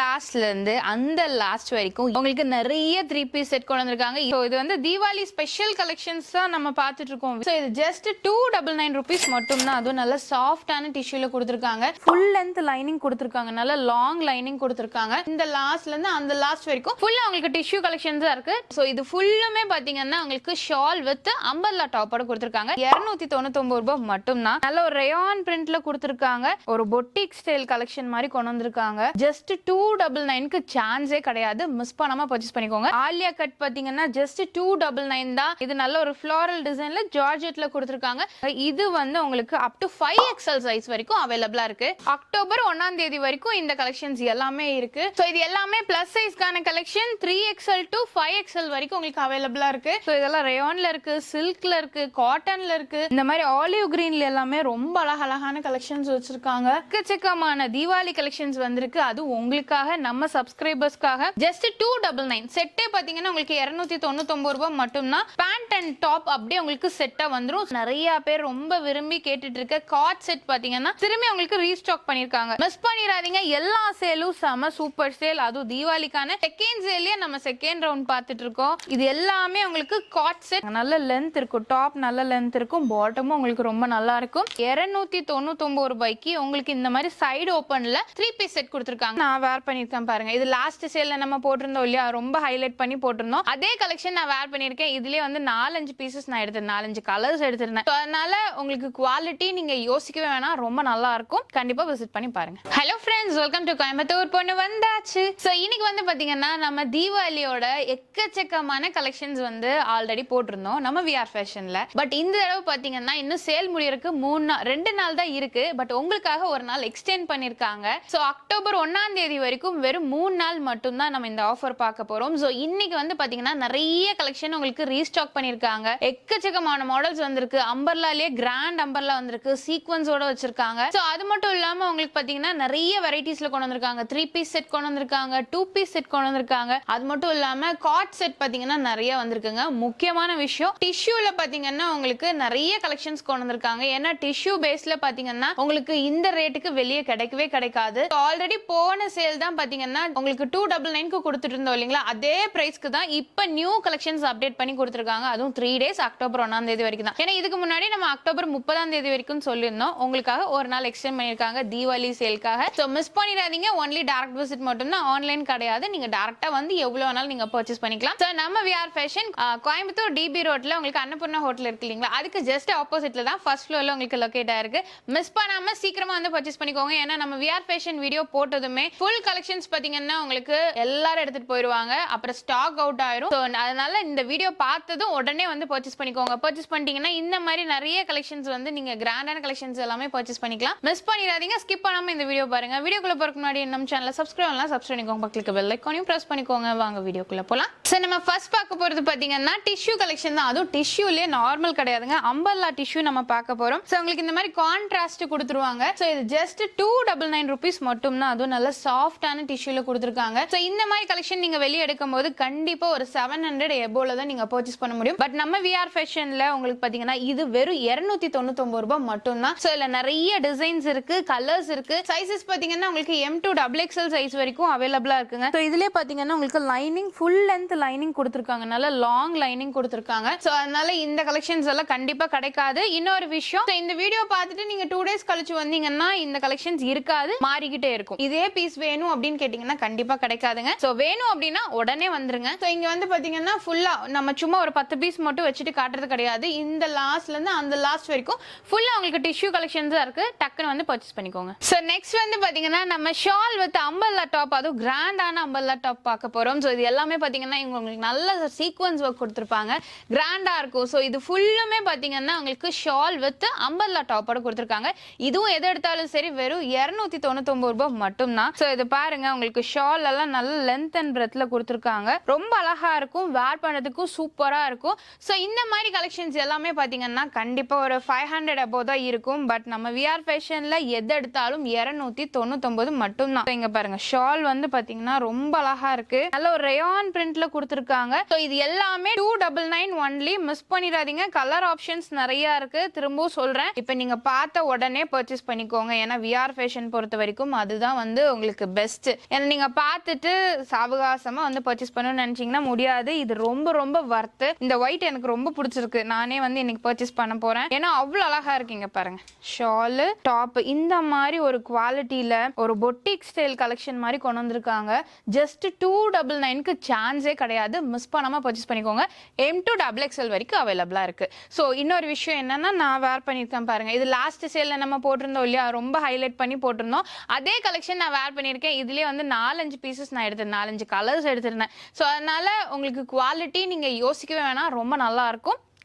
லாஸ்ட்ல இருந்து அந்த லாஸ்ட் வரைக்கும் உங்களுக்கு நிறைய த்ரீ பீஸ் செட் கொண்டு வந்திருக்காங்க. ஸோ இது வந்து தீபாவளி ஸ்பெஷல் கலெக்ஷன்ஸ் தான் நம்ம பார்த்துட்டு இருக்கோம். ஸோ இது just two double nine rupees மட்டும் தான் அதுவும் நல்ல சாஃப்டான டிஷ்யூல கொடுத்துருக்காங்க. ஃபுல் லென்த் லைனிங் கொடுத்துருக்காங்க. நல்ல லாங் லைனிங் கொடுத்துருக்காங்க. இந்த லாஸ்ட்ல இருந்து அந்த லாஸ்ட் வரைக்கும் ஃபுல்லாக உங்களுக்கு டிஷ்யூ கலெக்ஷன்ஸ் தான் இருக்கு. ஸோ இது ஃபுல்லுமே பார்த்தீங்கன்னா உங்களுக்கு ஷால் வித் அம்பர்லா டாப்போட கொடுத்துருக்காங்க. இரநூத்தி தொண்ணூத்தொம்பது ரூபாய் மட்டும் தான் நல்ல ஒரு ரேயான் பிரிண்ட்ல கொடுத்துருக்காங்க. ஒரு பொட்டிக் ஸ்டைல் கலெக்ஷன் மாதிரி கொண்டு வந்திருக்காங்க. ஜஸ்ட் டூ டூ டபுள் நைனுக்கு சான்ஸே கிடையாது. மிஸ் பண்ணாம பர்ச்சேஸ் பண்ணிக்கோங்க. ஆலியா கட் பாத்தீங்கன்னா ஜஸ்ட் டூ டபுள் நைன் தான். இது நல்ல ஒரு ஃபிளாரல் டிசைன்ல ஜார்ஜெட்ல கொடுத்துருக்காங்க. இது வந்து உங்களுக்கு up to five XL size வரைக்கும் அவைலபிளா இருக்கு. அக்டோபர் ஒன்னாம் தேதி வரைக்கும் இந்த கலெக்ஷன்ஸ் எல்லாமே இருக்கு. ஸோ இது எல்லாமே plus சைஸ்க்கான collection three XL to five XL வரைக்கும் உங்களுக்கு அவைலபிளா இருக்கு. ஸோ இதெல்லாம் ரேயான்ல இருக்கு சில்க்ல இருக்கு காட்டன்ல இருக்கு. இந்த மாதிரி ஆலிவ் கிரீன்ல எல்லாமே ரொம்ப அழகழகான கலெக்ஷன்ஸ் வச்சிருக்காங்க. எக்கச்சக்கமான தீபாவளி கலெக்ஷன்ஸ் வந்திருக்கு. அது உங்களுக்காக நம்ம சப்ஸ்கிரைபர்ஸ்க்காக ஜஸ்ட் டூ டபுள் நைன் செட்டே பாத்தீங்கன்னா உங்களுக்கு இருநூத்தி தொண்ணூத்தொன்பது ரூபாய் மட்டும்தான். பேண்ட் அண்ட் டாப் அப்படியே உங்களுக்கு செட்டா வந்துடும் நிறைய பேர் ரொம்ப விரும்பி கேட்டுட்டு இருக்க காட் செட் பாத்தீங்கன்னா திரும்பி உங்களுக்கு ரீஸ்டாக் பண்ணிருக்காங்க மிஸ் பண்ணிடாதீங்க. எல்லா சேலும் செம சூப்பர் சேல் அதுவும் தீபாவளிக்கான செகண்ட் சேல்லயே நம்ம செகண்ட் ரவுண்ட் பார்த்துட்டு இருக்கோம் இது எல்லாமே உங்களுக்கு காட் செட் நல்ல லென்த் இருக்கும். டாப் நல்ல லென்த் இருக்கும். பாட்டமும் உங்களுக்கு ரொம்ப நல்லா இருக்கும். இருநூத்தி தொண்ணூத்தொன்பது ரூபாய்க்கு உங்களுக்கு இந்த மாதிரி சைடு ஓப்பன்ல த்ரீ பீஸ் செட் கொடுத்துருக்காங்க. நான் வேர் பண்ணிருக்கேன் பாருங்க. இது லாஸ்ட் சேல்ல நம்ம போட்டிருந்தோம் இல்லையா? ரொம்ப ஹைலைட் பண்ணி போட்டிருந்தோம். அதே கலெக்ஷன் நான் வேர் பண்ணியிருக்கேன். இதுலயே வந்து நாலஞ்சு பீசஸ் நான் எடுத்தேன் நாலஞ்சு கலர்ஸ் எடுத்திருந்தேன். அதனால உங்களுக்கு குவாலிட்டி நீங்க யோசிக்கவே வேணாம். ரொம்ப நல்லா இருக்கும். கண்டிப்பா விசிட் பண்ணி பாருங்க. Hello friends welcome to Coimbatore பொண்ணு வந்தாச்சு. ஸோ இன்னைக்கு வந்து பாத்தீங்கன்னா நம்ம தீபாவளியோட எக்கச்சக்கமான கலெக்ஷன்ஸ் வந்து ஆல்ரெடி போட்டிருந்தோம். நம்ம விஆர் ஃபேஷன்ல பட் இந்த தடவை பாத்தீங்கன்னா இன்னும் சேல் முடியறதுக்கு மூணு நாள் ரெண்டு நாள் தான் இருக்கு. பட் உங்களுக்காக ஒரு நாள் எக்ஸ்டெண்ட் பண்ணிருக்காங்க ஸோ அக்டோபர் ஒன்னாம் தேதி வரைக்கும் வெறும் மூணு நாள் மட்டும்தான் நம்ம இந்த ஆஃபர் பார்க்க போறோம். ஸோ இன்னைக்கு வந்து பார்த்தீங்கன்னா நிறைய கலெக்ஷன் உங்களுக்கு ரீஸ்டாக் பண்ணியிருக்காங்க. எக்கச்சக்கமான மாடல்ஸ் வந்திருக்கு. அம்பர்லாலே கிராண்ட் அம்பர்லா வந்திருக்கு. சீக்வன்ஸோட வச்சிருக்காங்க. ஸோ அது மட்டும் இல்லாமல் உங்களுக்கு பார்த்தீங்கன்னா நிறைய வெரைட்டிஸில் கொண்டு வந்திருக்காங்க. த்ரீ பீஸ் செட் கொண்டு வந்திருக்காங்க. டூ பீஸ் செட் கொண்டு வந்திருக்காங்க. அது மட்டும் இல்லாமல் காட் செட் பார்த்தீங்கன்னா நிறைய வந்திருக்குங்க. முக்கியமான விஷயம் டிஷ்யூவில் பார்த்தீங்கன்னா உங்களுக்கு நிறைய கலெக்ஷன்ஸ் கொண்டு வந்திருக்காங்க. ஏன்னா டிஷ்யூ பேஸில் பார்த்தீங்கன்னா உங்களுக்கு இந்த ரேட்டுக்கு வெளியே கிடைக்கவே கிடைக்காது. ஆல்ரெடி போன சேல் தான் பார்த்தீங்கன்னா உங்களுக்கு டூ டபுள் நைன்க்கு கொடுத்துட்டு இருந்தோம் இல்லைங்களா? அதே ப்ரைஸ்க்கு தான் இப்போ நியூ கலெக்ஷன்ஸ் அப்டேட் பண்ணி கொடுத்துருக்காங்க. அதுவும் த்ரீ டேஸ் அக்டோபர் ஒன்றாம் தேதி வரைக்கும் தான். ஏன்னா இதுக்கு முன்னாடி நம்ம அக்டோபர் முப்பதாம் தேதி வரைக்கும் சொல்லியிருந்தோம். உங்களுக்காக ஒரு நாள் எக்ஸ்டெண்ட் பண்ணியிருக்காங்க. தீபாவளி சேல்க்காக ஸோ மிஸ் பண்ணிடாதீங்க. ஒன்லி டேரக்ட் விசிட் மட்டும் தான் ஆன்லைன் கிடையாது நீங்கள் டேரெக்டாக வந்து எவ்வளோ வேணாலும் நீங்கள் பர்ச்சேஸ் பண்ணிக்கலாம். ஸோ நம்ம விஆர் ஃபேஷன் கோயம்புத்தூர் டிபி ரோட்டில் உங்களுக்கு அன்னபூர்ணா ஹோட்டல் இருக்கு இல்லைங்களா? அதுக்கு ஜஸ்ட் ஆப்போசிட்ல தான் ஃபர்ஸ்ட் ஃப்ளோரில் உங்களுக்கு லொக்கேட் ஆயிருக்கு மிஸ் பண்ணாமல் சீக்கிரமாக வந்து பர்ச்சேஸ் பண்ணிக்கோங்க. ஏன்னா நம்ம விஆர் ஃபேஷன் வீடியோ போட்டதுமே ஃபுல் கலெக்ஷன்ஸ் பார்த்தீங்கன்னா உங்களுக்கு எல்லாரும் எடுத்துட்டு போயிடுவாங்க அப்புறம் ஸ்டாக் அவுட் ஆயிரும். ஸோ அதனால இந்த வீடியோ பார்த்ததும் உடனே வந்து பர்ச்சேஸ் பண்ணிக்கோங்க. பர்ச்சேஸ் பண்ணிட்டீங்கன்னா இந்த மாதிரி நிறைய கலெக்ஷன்ஸ் வந்து நீங்க கிராண்டான கலெக்ஷன்ஸ் எல்லாமே பர்ச்சேஸ் பண்ணிக்கலாம். மிஸ் பண்ணிடாதீங்க. ஸ்கிப் பண்ணாம இந்த வீடியோ பாருங்க. வீடியோக்குள்ள போறதுக்கு முன்னாடி நம்ம சேனல சப்ஸ்கிரைப் பண்ணலாம். சப்ஸ்கிரைப் பண்ணிக்கோங்க. பக்கத்துக்கு பெல் ஐக்கானையும் ப்ரெஸ் பண்ணிக்கோங்க. வாங்க வீடியோக்குள்ள போலாம். சார் நம்ம ஃபர்ஸ்ட் பார்க்க போறது பாத்தீங்கன்னா டிஷ்யூ கலெக்ஷன் தான். அதுவும் டிஷ்யூலயே நார்மல் கிடையாதுங்க. அம்பர்லா டிஷ்யூ நம்ம பார்க்க போறோம். ஸோ உங்களுக்கு இந்த மாதிரி கான்ட்ராஸ்ட் கொடுத்துருவாங்க. ஸோ இது just two double nine rupees மட்டும் தான் அதுவும் நல்ல சாஃப்டான டிஷ்யூல கொடுத்துருக்காங்க. ஸோ இந்த மாதிரி கலெக்ஷன் நீங்க வெளியே எடுக்கும் போது கண்டிப்பா ஒரு செவன் ஹண்ட்ரட் எபோல தான் நீங்க பர்ச்சேஸ் பண்ண முடியும். பட் நம்ம விஆர் ஃபேஷன்ல உங்களுக்கு பாத்தீங்கன்னா இது வெறும் இருநூத்தி தொண்ணூத்தி ரூபாய் மட்டும் தான் ஸோ இதுல நிறைய டிசைன்ஸ் இருக்கு கலர்ஸ் இருக்கு. சைசஸ் பாத்தீங்கன்னா உங்களுக்கு M to double XL size வரைக்கும் அவைலபிளா இருக்குங்க. ஸோ இதுல பாத்தீங்கன்னா உங்களுக்கு லைனிங் ஃபுல் லென்த் லைனிங் கொடுத்துருக்காங்க. நல்ல லாங் லைனிங் கொடுத்துருக்காங்க. ஸோ அதனால இந்த கலெக்ஷன்ஸ் எல்லாம் கண்டிப்பா கிடைக்காது. இன்னொரு விஷயம் இந்த வீடியோ பார்த்துட்டு நீங்க டூ டேஸ் கழிச்சு வந்தீங்கன்னா இந்த கலெக்ஷன்ஸ் இருக்காது மாறிக்கிட்டே இருக்கும். இதே பீஸ் வேணும் அப்படின்னு கேட்டீங்கன்னா கண்டிப்பா கிடைக்காதுங்க. ஸோ வேணும் அப்படின்னா உடனே வந்துருங்க. ஸோ இங்க வந்து பாத்தீங்கன்னா ஃபுல்லா நம்ம சும்மா ஒரு பத்து பீஸ் மட்டும் வச்சுட்டு காட்டுறது கிடையாது. இந்த லாஸ்ட்ல இருந்து அந்த லாஸ்ட் வரைக்கும் ஃபுல்லா உங்களுக்கு டிஷ்யூ கலெக்ஷன்ஸ் இருக்கு. டக்குன்னு வந்து பர்ச்சேஸ் பண்ணிக்கோங்க. ஸோ நெக்ஸ்ட் வந்து பாத்தீங்கன்னா நம்ம ஷால் வித் அம்பல்லா டாப் அதுவும் கிராண்டான அம்பல்லா டாப் பார்க்க போறோம். ஸோ இது எல்லாமே பாத்தீங்கன்னா இவங்க உங்களுக்கு நல்ல சீக்வன்ஸ் ஒர்க் கொடுத்துருப்பாங்க. கிராண்டா இருக்கும். ஸோ இது ஃபுல்லுமே பாத்தீங்கன்னா உங்களுக்கு ஷால் வித் அம்பல்லா டாப்போட கொடுத்துருக்காங்க. இதுவும் எது எடுத்தாலும் சரி வெறும் இரநூத்தி தொண்ணூத்தொம்பது ரூபாய் மட்டும்தான். ஸோ இது பாருங்க உங்களுக்கு ஷால் எல்லாம் நல்ல லென்த் அண்ட் பிரெத்ல கொடுத்துருக்காங்க. ரொம்ப அழகா இருக்கும் வேர் பண்ணுறதுக்கும் சூப்பரா இருக்கும். ஸோ இந்த மாதிரி கலெக்ஷன்ஸ் எல்லாமே பாத்தீங்கன்னா கண்டிப்பா ஒரு ஃபைவ் ஹண்ட்ரட் அபோவ் தான் இருக்கும். பட் நம்ம விஆர் ஃபேஷன்ல எது எடுத்தாலும் இரநூத்தி தொண்ணூத்தொன்பது மட்டும்தான். இங்க பாருங்க ஷால் வந்து பாத்தீங்கன்னா ரொம்ப அழகா இருக்கு. நல்ல ஒரு ரேயான் பிரிண்ட்ல கொடுத்துருக்காங்க. ஸோ இது எல்லாமே two double nine only miss பண்ணிடாதீங்க. கலர் ஆப்ஷன்ஸ் நிறைய இருக்கு. திரும்பவும் சொல்றேன். இப்போ நீங்க பார்த்த உடனே பர்ச்சேஸ் பண்ணிக்கோங்க. ஏன்னா விஆர் ஃபேஷன் பொறுத்த வரைக்கும் அதுதான் வந்து உங்களுக்கு பெஸ்ட்டு ஏன்னா நீங்க பார்த்துட்டு சாவகாசமா வந்து பர்ச்சேஸ் பண்ணணும்னு நினச்சிங்கன்னா முடியாது. இது ரொம்ப ரொம்ப வர்த்து இந்த ஒயிட் எனக்கு ரொம்ப பிடிச்சிருக்கு. நானே வந்து இன்னைக்கு பர்ச்சேஸ் பண்ண போறேன். ஏன்னா அவ்வளோ அழகா இருக்கீங்க பாருங்க. ஷாலு டாப் இந்த மாதிரி ஒரு குவாலிட்டியில் ஒரு பொட்டிக் ஸ்டைல் கலெக்ஷன் மாதிரி கொண்டு வந்திருக்காங்க. ஜஸ்ட் டூ டபுள் நைனுக்கு சான்ஸே கிடையாது. மிஸ் பண்ணாமல் பர்ச்சேஸ் பண்ணிக்கோங்க. எம் டூ டபுள் எக்ஸ்எல் வரைக்கும் அவைலபிளா இருக்கு. ஸோ இன்னொரு விஷயம் என்னன்னா நான் வேர் பண்ணியிருக்கேன் பாருங்கள் இது லாஸ்ட் சேல்ல நம்ம போட்டிருந்தோம் இல்லையா? ரொம்ப ஹைலைட் பண்ணி போட்டிருந்தோம். அதே கலெக்ஷன் நான் வேர் பண்ணியிருக்கேன். இதுலயே வந்து நாலஞ்சு பீசஸ் நான் எடுத்தேன் நாலஞ்சு கலர்ஸ் எடுத்திருந்தேன். ஸோ அதனால உங்களுக்கு குவாலிட்டி நீங்க யோசிக்கவே வேணாம். ரொம்ப நல்லா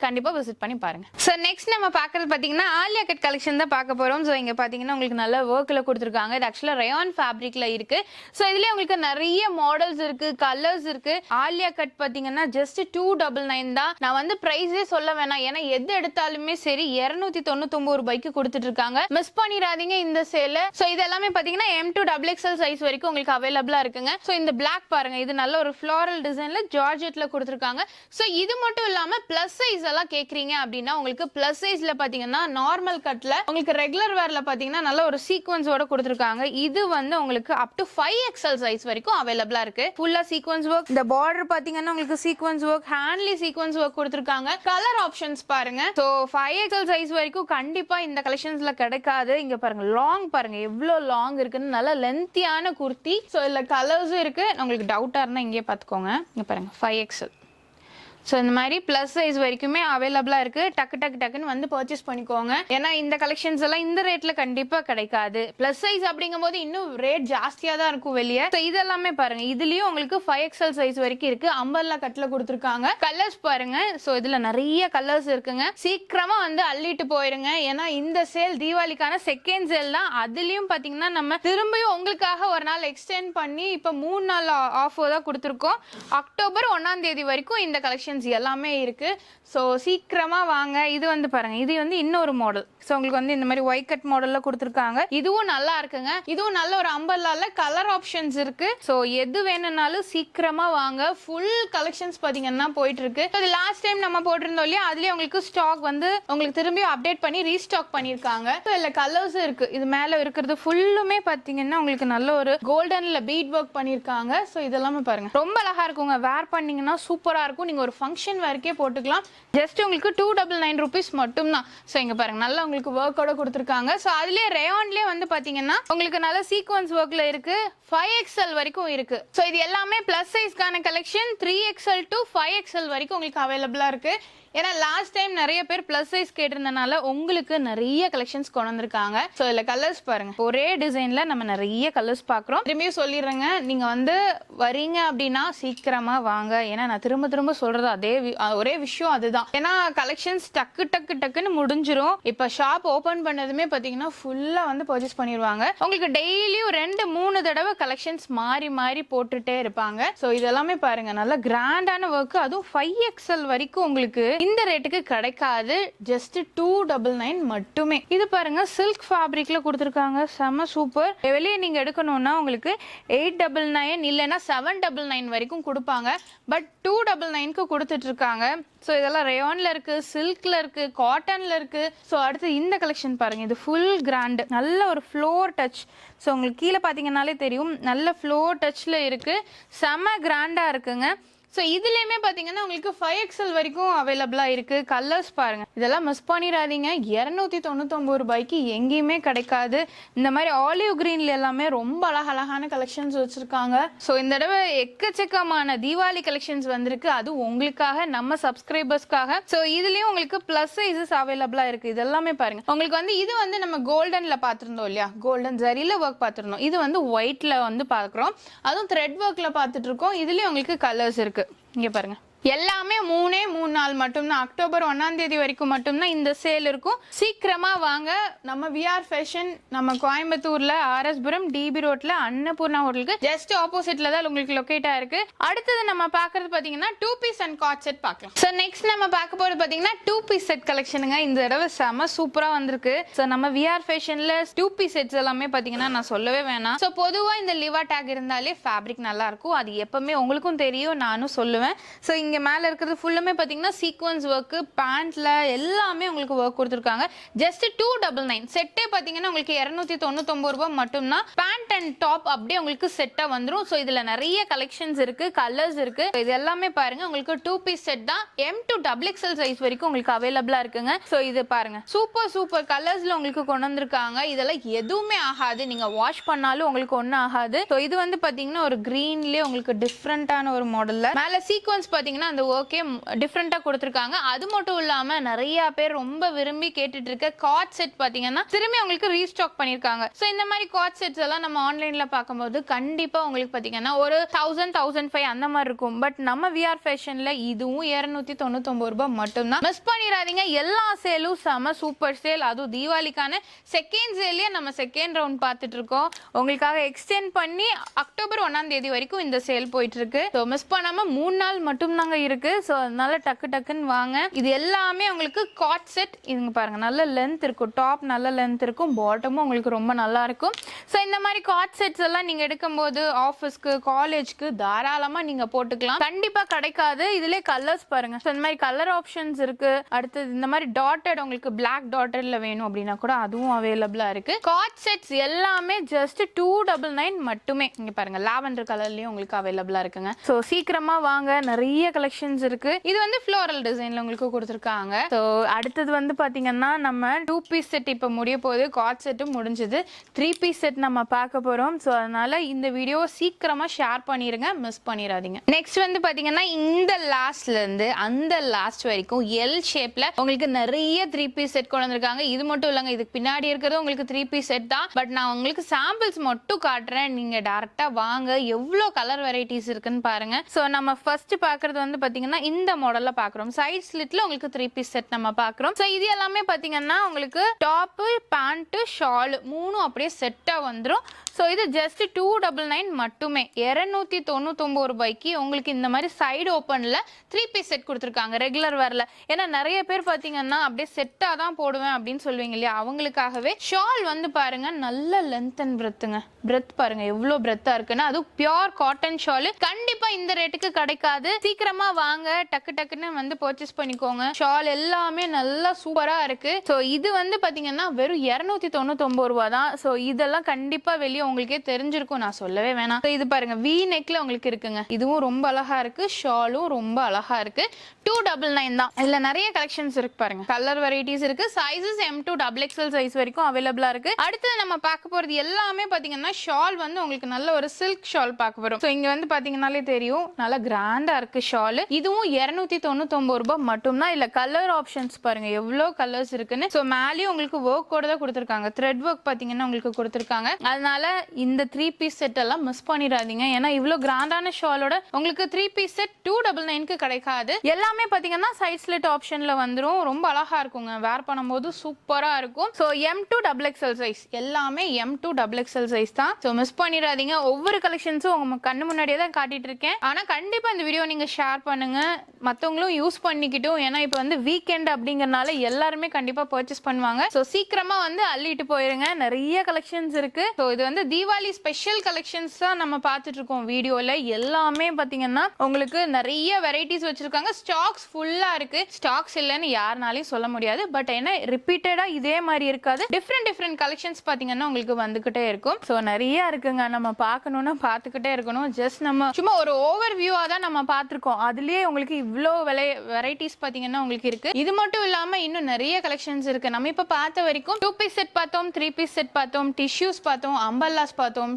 கண்டிப்பாக விசிட் பண்ணி பாருங்க. ஸோ நெக்ஸ்ட் நம்ம பார்க்குறது பார்த்தீங்கன்னா ஆலியா கட் கலெக்ஷன் தான் பார்க்க போகிறோம் ஸோ இங்கே பார்த்தீங்கன்னா உங்களுக்கு நல்ல ஒர்க்கில் கொடுத்துருக்காங்க. இது ஆக்சுவலாக ரயான் ஃபேப்ரிக்கில் இருக்குது ஸோ இதுலேயே உங்களுக்கு நிறைய மாடல்ஸ் இருக்குது கலர்ஸ் இருக்குது ஆலியா கட் பார்த்தீங்கன்னா ஜஸ்ட் டூ டபுள் நைன் தான். நான் வந்து ப்ரைஸே சொல்ல வேணாம். ஏன்னா எது எடுத்தாலுமே சரி இரநூத்தி தொண்ணூத்தொம்பது ரூபாய்க்கு கொடுத்துட்டு இருக்காங்க மிஸ் பண்ணிடாதீங்க இந்த சேல ஸோ இது எல்லாமே பார்த்தீங்கன்னா M to double XL size வரைக்கும் உங்களுக்கு அவைலபிளாக இருக்குங்க. ஸோ இந்த பிளாக் பாருங்க. இது நல்ல ஒரு ஃப்ளாரல் டிசைனில் ஜார்ஜெட்டில் கொடுத்துருக்காங்க. ஸோ இது மட்டும் இல்லாமல் ப்ளஸ் சைஸ் எல்லாம் கேக்குறீங்க அப்படின்னா உங்களுக்கு பிளஸ் சைஸ்ல பாத்தீங்கன்னா நார்மல் கட்ல உங்களுக்கு ரெகுலர் வேர்ல பாத்தீங்கன்னா நல்ல ஒரு சீக்வன்ஸோட கொடுத்துருக்காங்க. இது வந்து உங்களுக்கு up to five XL size வரைக்கும் அவைலபிளா இருக்கு. ஃபுல்லா சீக்வன்ஸ் ஒர்க் இந்த பார்டர் பாத்தீங்கன்னா உங்களுக்கு சீக்வன்ஸ் ஒர்க் ஹேண்ட்லி சீக்வன்ஸ் ஒர்க் கொடுத்துருக்காங்க. கலர் ஆப்ஷன்ஸ் பாருங்க. ஸோ ஃபைவ் எக்ஸல் சைஸ் வரைக்கும் கண்டிப்பா இந்த கலெக்ஷன்ஸ்ல கிடைக்காது. இங்க பாருங்க லாங் பாருங்க. எவ்வளவு லாங் இருக்குன்னு நல்ல லென்த்தியான குர்த்தி. ஸோ இதுல கலர்ஸும் இருக்கு. உங்களுக்கு டவுட்டா இருந்தா இங்கே பாத்துக்கோங்க. இங்க பாருங்க ஃபைவ் எக்ஸ்எல் ஸோ இந்த மாதிரி ப்ளஸ் சைஸ் வரைக்குமே அவைலபிளாக இருக்குது டக்கு டக்கு டக்குன்னு வந்து பர்ச்சேஸ் பண்ணிக்கோங்க. ஏன்னா இந்த கலெக்ஷன்ஸ் எல்லாம் இந்த ரேட்டில் கண்டிப்பாக கிடைக்காது. ப்ளஸ் சைஸ் அப்படிங்கும்போது இன்னும் ரேட் ஜாஸ்தியாக தான் இருக்கும் வெளியே. ஸோ இதெல்லாமே பாருங்க. இதுலேயும் உங்களுக்கு ஃபைவ் எக்ஸல் சைஸ் வரைக்கும் இருக்குது அம்பர்லா கட்டில் கொடுத்துருக்காங்க. கலர்ஸ் பாருங்க. ஸோ இதில் நிறைய கலர்ஸ் இருக்குங்க. சீக்கிரமாக வந்து அள்ளிட்டு போயிருங்க. ஏன்னா இந்த சேல் தீபாவளிக்கான செகண்ட் சேல் தான். அதுலேயும் பார்த்தீங்கன்னா நம்ம திரும்பியும் உங்களுக்காக ஒரு நாள் எக்ஸ்டெண்ட் பண்ணி இப்போ மூணு நாள் ஆஃபர் தான் கொடுத்துருக்கோம். அக்டோபர் ஒன்றாம் தேதி வரைக்கும் இந்த கலெக்ஷன் கலெக்ஷன்ஸ் எல்லாமே இருக்குது ஸோ சீக்கிரமாக வாங்க. இது வந்து பாருங்க. இது வந்து இன்னொரு மாடல் ஸோ உங்களுக்கு வந்து இந்த மாதிரி ஒய் கட் மாடலில் கொடுத்துருக்காங்க. இதுவும் நல்லா இருக்குங்க. இதுவும் நல்ல ஒரு அம்பர்லால கலர் ஆப்ஷன்ஸ் இருக்கு. ஸோ எது வேணும்னாலும் சீக்கிரமாக வாங்க. ஃபுல் கலெக்ஷன்ஸ் பார்த்தீங்கன்னா போயிட்டு இருக்கு அது லாஸ்ட் டைம் நம்ம போட்டிருந்தோம் இல்லையா? அதுலேயே உங்களுக்கு ஸ்டாக் வந்து உங்களுக்கு திரும்பி அப்டேட் பண்ணி ரீஸ்டாக் பண்ணியிருக்காங்க. ஸோ இல்லை கலர்ஸ் இருக்கு. இது மேலே இருக்கிறது ஃபுல்லுமே பார்த்தீங்கன்னா உங்களுக்கு நல்ல ஒரு கோல்டனில் பீட் ஒர்க் பண்ணியிருக்காங்க. ஸோ இதெல்லாமே பாருங்க. ரொம்ப அழகா இருக்குங்க. வேர் பண்ணீங்கன்னா சூப்பராக இருக்கும். நீங்கள் ஒரு ஃபங்க்ஷன் வரைக்கே போட்டுக்கலாம். ஜஸ்ட் உங்களுக்கு டூ டபுள் நைன் ருபீஸ் மட்டும் தான் ஸோ இங்கே பாருங்க நல்லா உங்களுக்கு ஒர்க்கோட கொடுத்துருக்காங்க. ஸோ அதுலேயே ரேவான்லேயே வந்து பார்த்தீங்கன்னா உங்களுக்கு நல்ல சீக்வன்ஸ் ஒர்க்கில் இருக்கு. ஃபைவ் எக்ஸ்எல் வரைக்கும் இருக்கு. ஸோ இது எல்லாமே plus சைஸ்க்கான collection three XL to five XL வரைக்கும் உங்களுக்கு அவைலபிளாக இருக்குது ஏன்னா லாஸ்ட் டைம் நிறைய பேர் பிளஸ் சைஸ் கேட்டிருந்தனால உங்களுக்கு நிறைய கலெக்ஷன்ஸ் கொண்டு வந்திருக்காங்க. ஸோ இதில் கலர்ஸ் பாருங்க. ஒரே டிசைன்ல நம்ம நிறைய கலர்ஸ் பார்க்குறோம். திரும்பியும் சொல்லிடுறேங்க. நீங்க வந்து வரீங்க அப்படின்னா சீக்கிரமா வாங்க. ஏன்னா நான் திரும்ப திரும்ப சொல்றது அதே வி- ஒரே விஷயம் அதுதான். ஏன்னா கலெக்ஷன்ஸ் டக்கு டக்கு டக்குன்னு முடிஞ்சிரும். இப்போ ஷாப் ஓபன் பண்ணதுமே பார்த்தீங்கன்னா ஃபுல்லா வந்து பர்ச்சேஸ் பண்ணிடுவாங்க. உங்களுக்கு டெய்லியும் ரெண்டு மூணு தடவை கலெக்ஷன்ஸ் மாறி மாறி போட்டுட்டே இருப்பாங்க. ஸோ இதெல்லாமே பாருங்க. நல்ல கிராண்டான ஒர்க் அதுவும் ஃபைவ் எக்ஸ்எல் வரைக்கும் உங்களுக்கு இந்த ரேட்டுக்கு கிடைக்காது. ஜஸ்ட் டூ டபுள் நைன் மட்டுமே. இது பாருங்க சில்க் ஃபேப்ரிக்ல கொடுத்துருக்காங்க. செம சூப்பர் வெளியே நீங்க எடுக்கணும்னா உங்களுக்கு எயிட் டபுள் நைன் இல்லைன்னா செவன் டபுள் நைன் வரைக்கும் கொடுப்பாங்க. பட் டூ டபுள் நைனுக்கு கொடுத்துட்டு இருக்காங்க ஸோ இதெல்லாம் ரேயான்ல இருக்கு சில்க்ல இருக்கு காட்டன்ல இருக்கு. ஸோ அடுத்து இந்த கலெக்ஷன் பாருங்க. இது ஃபுல் கிராண்ட் நல்ல ஒரு ஃப்ளோர் டச் ஸோ உங்களுக்கு கீழே பார்த்தீங்கன்னாலே தெரியும். நல்ல ஃப்ளோர் டச்சில் இருக்கு. செம கிராண்டா இருக்குங்க. ஸோ இதுலேயுமே பார்த்தீங்கன்னா உங்களுக்கு ஃபைவ் எக்ஸல் வரைக்கும் அவைலபிளாக இருக்குது கலர்ஸ் பாருங்கள் இதெல்லாம் மிஸ் பண்ணிடாதீங்க. இரநூத்தி தொண்ணூத்தொம்பது ரூபாய்க்கு எங்கேயுமே கிடைக்காது. இந்த மாதிரி ஆலிவ் க்ரீனில் எல்லாமே ரொம்ப அழகழகான கலெக்ஷன்ஸ் வச்சுருக்காங்க. ஸோ இந்த தடவை எக்கச்சக்கமான தீபாவளி கலெக்ஷன்ஸ் வந்திருக்கு. அது உங்களுக்காக நம்ம சப்ஸ்கிரைபர்ஸ்க்காக ஸோ இதுலேயும் உங்களுக்கு ப்ளஸ் சைஸஸ் அவைலபிளாக இருக்குது இதெல்லாமே பாருங்கள் உங்களுக்கு வந்து இது வந்து நம்ம கோல்டனில் பார்த்துருந்தோம் இல்லையா? கோல்டன் ஜரியில் ஒர்க் பார்த்துருந்தோம் இது வந்து ஒயிட்டில் வந்து பார்க்குறோம் அதுவும் த்ரெட் ஒர்க்கில் பார்த்துட்ருக்கோம் இதுலேயும் உங்களுக்கு கலர்ஸ் இருக்குது இங்கே பாருங்க. எல்லாமே மூணே மூணு நாள் மட்டும்தான். அக்டோபர் ஒன்னாம் தேதி வரைக்கும் மட்டும்தான் இந்த சேல் இருக்கும். சீக்கிரமா வாங்க. நம்ம விஆர் ஃபேஷன் நம்ம கோயம்புத்தூர்ல ஆர்எஸ்புரம் டிபி ரோட்ல அன்னபூர்ணா ஹோட்டலுக்கு ஜஸ்ட் ஆப்போசிட்ல தான் உங்களுக்கு லொக்கேட் ஆயிருக்கு அடுத்தது நம்ம பார்க்கறது பாத்தீங்கன்னா two piece and coord set பார்க்கலாம். ஸோ நெக்ஸ்ட் நம்ம பார்க்க போறது பாத்தீங்கன்னா டூ பீஸ் செட் கலெக்ஷனுங்க இந்த தடவை செம சூப்பரா வந்திருக்கு. ஸோ நம்ம விஆர் ஃபேஷன்ல டூ பீஸ் செட்ஸ் எல்லாமே பாத்தீங்கன்னா நான் சொல்லவே வேணாம். ஸோ பொதுவா இந்த லிவா டேக் இருந்தாலே ஃபேப்ரிக் நல்லா இருக்கும். அது எப்பவுமே உங்களுக்கும் தெரியும். நானும் சொல்லுவேன். ஸோ இங்க மேலே மேல இருக்கிறது ஃபுல்லுமே பாத்தீங்கன்னா சீக்வன்ஸ் ஒர்க் பேண்ட்ல எல்லாமே உங்களுக்கு ஒர்க் கொடுத்துருக்காங்க. ஜஸ்ட் டூ டபுள் நைன் செட்டே பாத்தீங்கன்னா உங்களுக்கு இரநூத்தி தொண்ணூத்தொம்பது ரூபாய் மட்டும்தான். பேண்ட் அண்ட் டாப் அப்படியே உங்களுக்கு செட்டாக வந்துடும் ஸோ இதுல நிறைய கலெக்ஷன்ஸ் இருக்கு கலர்ஸ் இருக்கு. இது எல்லாமே பாருங்க. உங்களுக்கு டூ பீஸ் செட் தான் M to double XL size வரைக்கும் உங்களுக்கு அவைலபிளா இருக்குங்க. ஸோ இது பாருங்க. சூப்பர் சூப்பர் கலர்ஸ்ல உங்களுக்கு கொண்டு வந்திருக்காங்க. இதெல்லாம் எதுவுமே ஆகாது. நீங்க வாஷ் பண்ணாலும் உங்களுக்கு ஒன்றும் ஆகாது. ஸோ இது வந்து பாத்தீங்கன்னா ஒரு க்ரீன்லேயே உங்களுக்கு டிஃப்ரெண்ட்டான ஒரு மாடலில் மேல சீக்வன்ஸ் பார்த்தீங்கன்னா அந்த ஓகே டிஃப்ரெண்ட்டாக கொடுத்துருக்காங்க. அது மட்டும் இல்லாம நிறைய பேர் ரொம்ப விரும்பி கேட்டுட்டு இருக்க காட் செட் பாத்தீங்கன்னா திரும்பி உங்களுக்கு ரீஸ்டாக் பண்ணியிருக்காங்க ஸோ இந்த மாதிரி காட் செட்ஸ் எல்லாம் நம்ம ஆன்லைன்ல பார்க்கும்போது கண்டிப்பாக உங்களுக்கு பார்த்தீங்கன்னா ஒரு தௌசண்ட் தௌசண்ட் ஃபைவ் அந்த மாதிரி இருக்கும். பட் நம்ம விஆர் ஃபேஷன்ல இதுவும் இரநூத்தி தொண்ணூத்தொம்பது ரூபாய் மட்டும்தான். மிஸ் பண்ணிடாதீங்க எல்லா சேலும் செம சூப்பர் சேல் அதுவும் தீபாவளிக்கான செகண்ட் சேல்லே நம்ம செகண்ட் ரவுண்ட் பார்த்துட்டு இருக்கோம் உங்களுக்காக எக்ஸ்டெண்ட் பண்ணி அக்டோபர் ஒன்னாம் தேதி வரைக்கும் இந்த சேல் போயிட்டு இருக்கு ஸோ மிஸ் பண்ணாம மூணு நாள் மட்டும் தாங்க இருக்கு. ஸோ அதனால டக்கு டக்குன்னு வாங்க. இது எல்லாமே உங்களுக்கு காட் செட் இதுங்க பாருங்க நல்ல லென்த் இருக்கும். டாப் நல்ல லென்த் இருக்கும். பாட்டமும் உங்களுக்கு ரொம்ப நல்லா இருக்கும். ஸோ இந்த மாதிரி காட் செட்ஸ் எல்லாம் நீங்க எடுக்கும்போது ஆஃபீஸ்க்கு காலேஜ்க்கு தாராளமா நீங்க போட்டுக்கலாம். கண்டிப்பா கிடைக்காது. இதுலேயே கலர்ஸ் பாருங்க. ஸோ இந்த மாதிரி கலர் ஆப்ஷன்ஸ் இருக்கு. அடுத்தது இந்த மாதிரி டாட்டட் உங்களுக்கு பிளாக் டாட்டட்ல வேணும் அப்படின்னா கூட அதுவும் அவைலபிளா இருக்கு. காட் செட்ஸ் எல்லாமே ஜஸ்ட் டூ டபுள் நைன் மட்டுமே. இங்க பாருங்க லாவெண்டர் கலர்லயும் உங்களுக்கு அவைலபிளா இருக்குங்க. ஸோ சீக்கிரமா வாங்க. நிறைய கலெக்ஷன்ஸ் இருக்கு. இது வந்து ஃப்ளோரல் டிசைன்ல உங்களுக்கு கொடுத்துருக்காங்க. ஸோ அடுத்தது வந்து பாத்தீங்கன்னா நம்ம டூ பீஸ் செட் இப்போ முடிய போகுது. காட் செட்டும் முடிஞ்சது. த்ரீ பீஸ் செட் நம்ம பார்க்க போறோம். ஸோ அதனால இந்த வீடியோ சீக்கிரமா ஷேர் பண்ணிருங்க. மிஸ் பண்ணிடாதீங்க நெக்ஸ்ட் வந்து பாத்தீங்கன்னா இந்த லாஸ்ட்ல இருந்து அந்த லாஸ்ட் வரைக்கும் எல் ஷேப்ல உங்களுக்கு நிறைய த்ரீ பீஸ் செட் கொண்டு வந்திருக்காங்க. இது மட்டும் இல்லைங்க இதுக்கு பின்னாடி இருக்கிறது உங்களுக்கு த்ரீ பீஸ் செட் தான். பட் நான் உங்களுக்கு சாம்பிள்ஸ் மட்டும் காட்டுறேன். நீங்க டேரக்டா வாங்க. எவ்வளோ கலர் வெரைட்டிஸ் இருக்குன்னு பாருங்க. ஸோ நம்ம ஃபர்ஸ்ட் பார்க்கறது வந்து பாத்தீங்கன்னா இந்த மாடல்ல பார்க்குறோம் சைட் ஸ்லிட்ல உங்களுக்கு த்ரீ பீஸ் செட் நம்ம பார்க்குறோம் ஸோ இது எல்லாமே பாத்தீங்கன்னா உங்களுக்கு டாப்பு பேண்ட்டு ஷால் மூணும் அப்படியே செட்டாக வந்துடும் ஸோ இது ஜஸ்ட் டூ டபுள் நைன் மட்டுமே. இரநூத்தி தொண்ணூத்தொம்பது ரூபாய்க்கு உங்களுக்கு இந்த மாதிரி சைடு ஓப்பனில் த்ரீ பீஸ் செட் கொடுத்துருக்காங்க. ரெகுலர் வரல ஏன்னா நிறைய பேர் பார்த்தீங்கன்னா அப்படியே செட்டாக தான் போடுவேன் அப்படின்னு சொல்லுவீங்க இல்லையா? அவங்களுக்காகவே ஷால் வந்து பாருங்க நல்ல லென்த் அண்ட் பிரெத்துங்க பிரெத் பாருங்க எவ்வளோ பிரெத்தாக இருக்குன்னா. அதுவும் பியோர் காட்டன் ஷால் கண்டிப்பாக இந்த ரேட்டுக்கு கிடைக்காது. சீக்கிரமா வாங்க. டக்கு டக்குன்னு வந்து பர்ச்சேஸ் பண்ணிக்கோங்க. ஷால் எல்லாமே நல்லா சூப்பராக இருக்கு. ஸோ இது வந்து பார்த்தீங்கன்னா வெறும் இரநூத்தி தொண்ணூத்தொம்பது ரூபா தான். ஸோ இதெல்லாம் கண்டிப்பாக வெளியே உங்களுக்கே தெரிஞ்சிருக்கும். நான் சொல்லவே வேணாம். இது பாருங்க வி நெக்ல உங்களுக்கு இருக்குங்க. இதுவும் ரொம்ப அழகா இருக்கு. ஷாலும் ரொம்ப அழகா இருக்கு. டூ டபுள் நைன் தான். இதுல நிறைய கலெக்ஷன்ஸ் இருக்கு பாருங்க. கலர் வெரைட்டிஸ் இருக்கு. Sizes M to double XL size வரைக்கும் அவைலபிளா இருக்கு. அடுத்து நம்ம பார்க்க போறது எல்லாமே பாத்தீங்கன்னா ஷால் வந்து உங்களுக்கு நல்ல ஒரு சில்க் ஷால் பார்க்க வரும். ஸோ இங்க வந்து பாத்தீங்கன்னாலே தெரியும். நல்லா கிராண்டா இருக்கு ஷால் இதுவும் இருநூத்தி தொண்ணூத்தொன்பது ரூபாய் மட்டும்தான். இல்ல கலர் ஆப்ஷன்ஸ் பாருங்க. எவ்வளோ கலர்ஸ் இருக்குன்னு. ஸோ மேலேயும் உங்களுக்கு ஒர்க் கூட தான் கொடுத்துருக்காங்க. த்ரெட் ஒர்க் பாத்தீங்கன்னா உங்களுக்கு கொடுத்துருக்காங்க. அதனால இந்த த்ரீ பீஸ் செட் எல்லாம் மிஸ் பண்ணிடாதீங்க. ஏன்னா இவ்வளோ கிராண்டான ஷாலோட உங்களுக்கு three piece set two double நைனுக்கு கிடைக்காது. எல்லாமே பாத்தீங்கன்னா சைட் ஸ்லிட் ஆப்ஷன்ல வந்துடும் ரொம்ப அழகா இருக்குங்க. வேர் பண்ணும்போது சூப்பரா இருக்கும். So M to double XL size எல்லாமே M to double XL size தான். ஸோ மிஸ் பண்ணிடாதீங்க. ஒவ்வொரு கலெக்ஷன்ஸும் உங்க கண்ணு முன்னாடியே தான் காட்டிட்டு இருக்கேன். ஆனா கண்டிப்பா இந்த வீடியோ நீங்க ஷேர் பண்ணுங்க. மத்தவங்களும் யூஸ் பண்ணிக்கிட்டும். ஏன்னா இப்போ வந்து வீக்கெண்ட் அப்படிங்கறனால எல்லாருமே கண்டிப்பா பர்ச்சேஸ் பண்ணுவாங்க. ஸோ சீக்கிரமா வந்து அள்ளிட்டு போயிருங்க. நிறைய கலெக்ஷன்ஸ் இருக்கு. ஸோ இது வந்து தீபாவளி ஸ்பெஷல் கலெக்ஷன்ஸ் தான் நம்ம பார்த்துட்டு இருக்கோம் வீடியோல. எல்லாமே பாத்தீங்கன்னா உங்களுக்கு நிறைய வெரைட்டிஸ் வச்சிருக்காங்க. ஸ்டாக்ஸ் ஃபுல்லா இருக்கு. ஸ்டாக்ஸ் இல்லைன்னு யாருனாலையும் சொல்ல முடியாது. பட் என்ன ரிப்பீட்டடா இதே மாதிரி இருக்காது. டிஃப்ரெண்ட் டிஃப்ரெண்ட் கலெக்ஷன்ஸ் பாத்தீங்கன்னா உங்களுக்கு வந்துகிட்டே இருக்கும். ஸோ நிறைய இருக்குங்க. நம்ம பார்க்கணும்னா பார்த்துக்கிட்டே இருக்கணும். ஜஸ்ட் நம்ம சும்மா ஒரு ஓவர் வியூவா தான் நம்ம பார்த்துருக்கோம். அதுலயே உங்களுக்கு இவ்வளோ விலை வெரைட்டிஸ் பாத்தீங்கன்னா உங்களுக்கு இருக்கு. இது மட்டும் இல்லாம இன்னும் நிறைய கலெக்ஷன்ஸ் இருக்கு. நம்ம இப்ப பார்த்த வரைக்கும் டூ பீஸ் செட் பார்த்தோம் த்ரீ பீஸ் செட் பார்த்தோம் டிஷ்யூஸ் பார்த்தோம் அம்பர்லாஸ் பார்த்தோம்.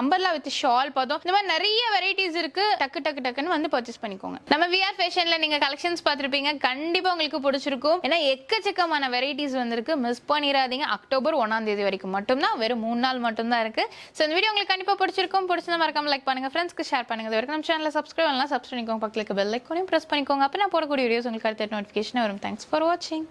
அம்பர்லா வித் ஷால் பார்த்தோம். இந்த மாதிரி நிறைய வெரைட்டிஸ் இருக்கு. டக்கு டக்கு டக்குன்னு வந்து பர்ச்சேஸ் பண்ணிக்கோங்க. நம்ம விஆர் ஃபேஷன்ல நீங்க கலெக்ஷன்ஸ் பார்த்துருப்பீங்க. கண்டிப்பா உங்களுக்கு பிடிச்சிருக்கும். ஏன்னா எக்கச்சக்கமான வெரைட்டிஸ் வந்திருக்கு. மிஸ் பண்ணிடாதீங்க அக்டோபர் ஒன்னாம் தேதி வரைக்கும் மட்டும்தான். வெறும் மூணு நாள் மட்டும்தான் இருக்கு. ஸோ இந்த வீடியோ உங்களுக்கு கண்டிப்பா பிடிச்சிருக்கும். பிடிச்சத மறக்காம லைக் பண்ணுங்க. ஃப்ரெண்ட்ஸ்க்கு ஷேர் பண்ணுங்க. இது வரைக்கும் நம்ம சேனலில் சப்ஸ்கிரைப் பண்ணலாம் சப்ஸ்கிரைப் பண்ணிக்கோங்க. பக்கத்துக்கு பெல் ஐக்கோனையும் ப்ரெஸ் பண்ணிக்கோங்க. அப்போ நான் போடக்கூடிய வீடியோஸ் உங்களுக்கு அடுத்த நோட்டிஃபிகேஷன் வரும். தேங்க்ஸ் ஃபார் வாட்சிங்